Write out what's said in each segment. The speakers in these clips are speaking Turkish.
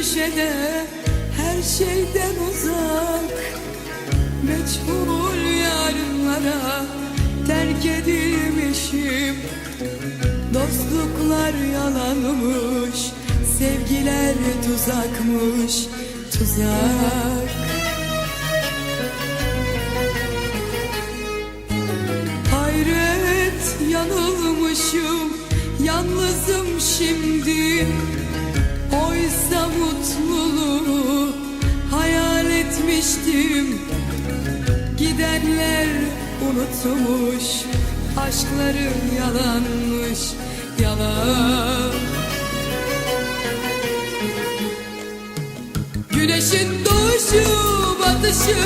köşede her şeyden uzak. Meçhul yarınlara terk edilmişim. Dostluklar yalanmış Sevgiler tuzakmış Tuzak. Hayret yanılmışım Yalnızım şimdi Etmiştim Gidenler unutmuş Aşkların yalanmış Yalan. Güneşin doğuşu batışı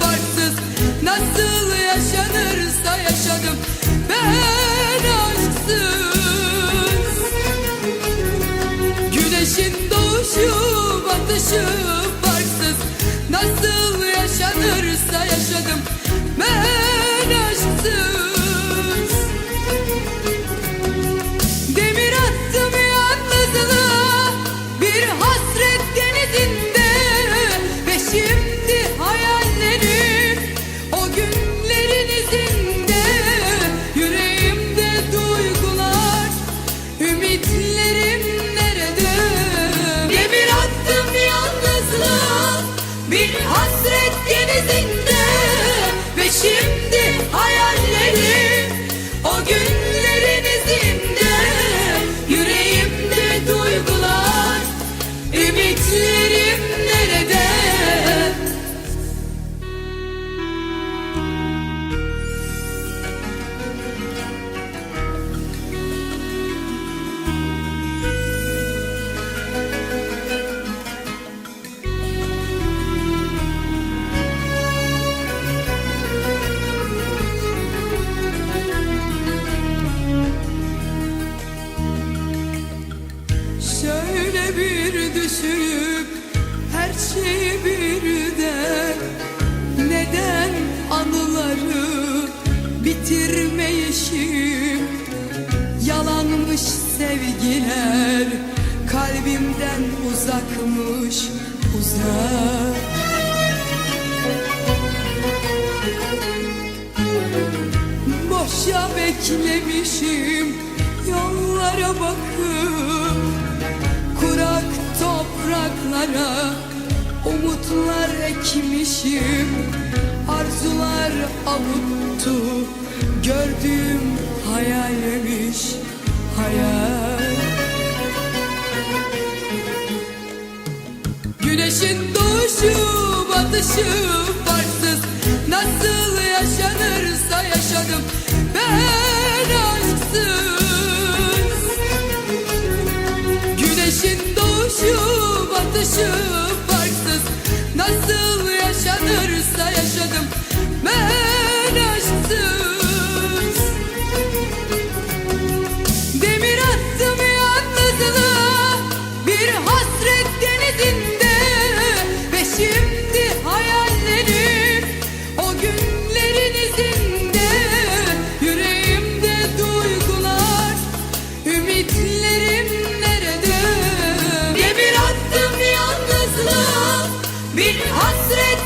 farksız. Nasıl yaşanırsa yaşadım Ben aşksız. Güneşin doğuşu batışı farksız Nasıl yaşanırsa yaşadım. Ben aşksız bir düşünüp her şeyi birden Neden anıları bitirmeyişim? Yalanmış sevgiler kalbimden uzakmış uzak. Boşa beklemişim yollara bakıp topraklara umutlar ekmişim Arzular avuttu gördüğüm hayalmiş hayal. Güneşin doğuşu batışı Batışı farksız Nasıl Bir hasret